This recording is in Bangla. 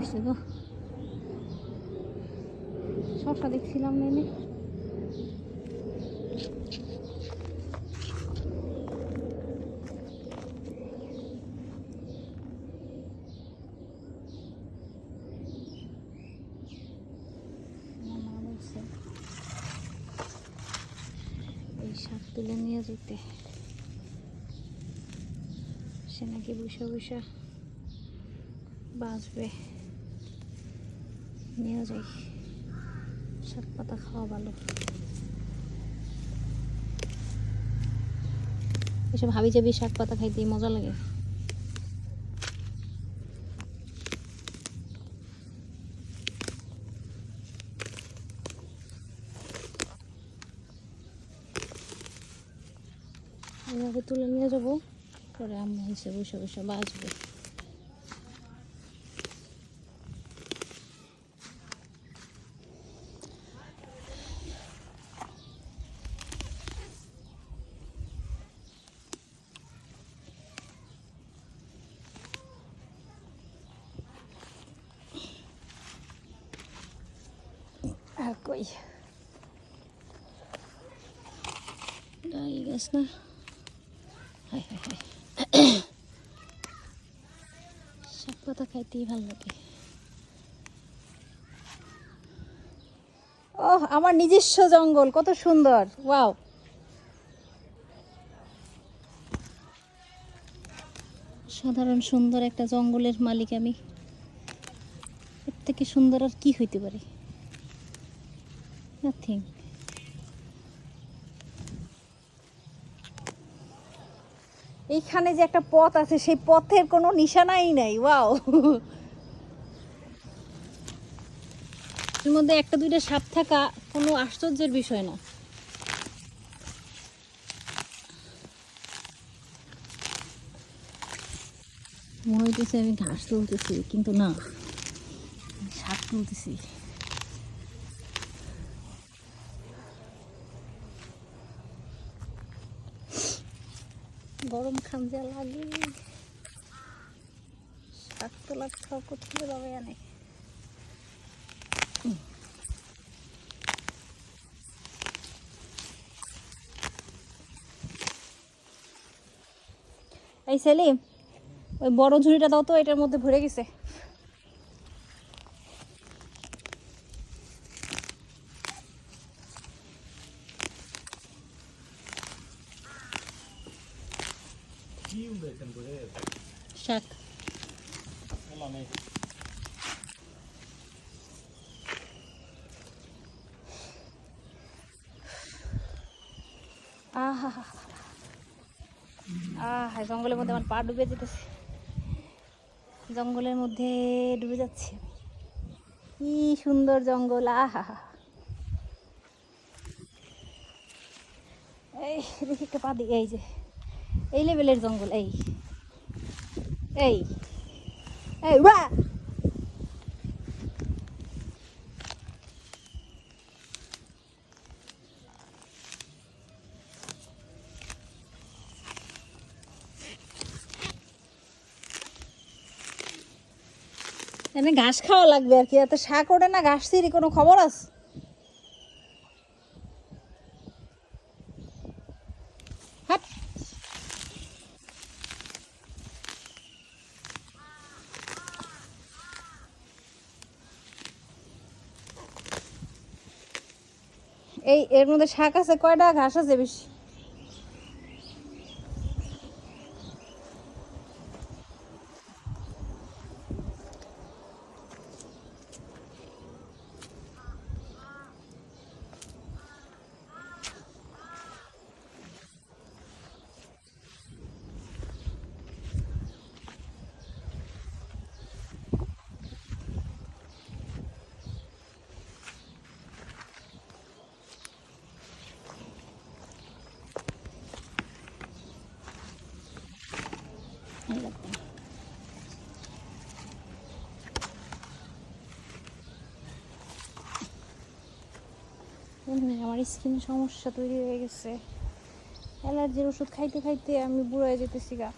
হয়েছে গো শশা দেখছিলাম নেনে আমার মা বলছে, এই শাক তুলে নিয়ে যেতে সে নাকি বসে বসে বাঁচবে নিয়ে যাই। শাক পাতা খাওয়া ভালো। এসব হাবি যাবি শাক পাতা খাইতে মজা লাগে। তুলে নিয়ে যাব, পরে আম্মু এসে বসে বসে বাঁচবে কই পাতা খাইতেই ভালো লাগে ও আমার নিজস্ব জঙ্গল কত সুন্দর ওয়াও সাধারণ সুন্দর একটা জঙ্গলের মালিক আমি। এর থেকে সুন্দর আর কি হইতে পারে? নাথিং এইখানে যে একটা পথ আছে, সেই পথের কোনো নিশানাই নাই, ওয়াও। এর মধ্যে একটা দুইটা সাপ থাকা কোনো আশ্চর্যের বিষয় না। মনে হইতেছে আমি ঘাস তুলতেছি, কিন্তু না, সাপ তুলতেছি। গরম খামজা লাগে। শাক তোলার খাওয়া কোথায় পাবে এনে এই সেলিম, ওই বড় ঝুড়িটা দাও তো, এটার মধ্যে ভরে গেছে। আহ। জঙ্গলের মধ্যে আমার পা ডুবে যেতেছে। জঙ্গলের মধ্যে ডুবে যাচ্ছে। কি সুন্দর জঙ্গল, আহা। এই দেখি একটা পা দিয়ে এই যে। এই লেভেলের জঙ্গল, এই। এই। এই ওয়া ঘাস খাওয়া লাগবে আর কি, এত শাক ওঠে না, ঘাস সিরি কোনো খবর আছে? এই এর মধ্যে শাক আছে কয়টা? ঘাস আছে বেশি। আমার স্কিন সমস্যা তৈরি হয়ে গেছে। অ্যালার্জির ওষুধ খাইতে খাইতে আমি বুড়ো হয়ে যেতেছি গা।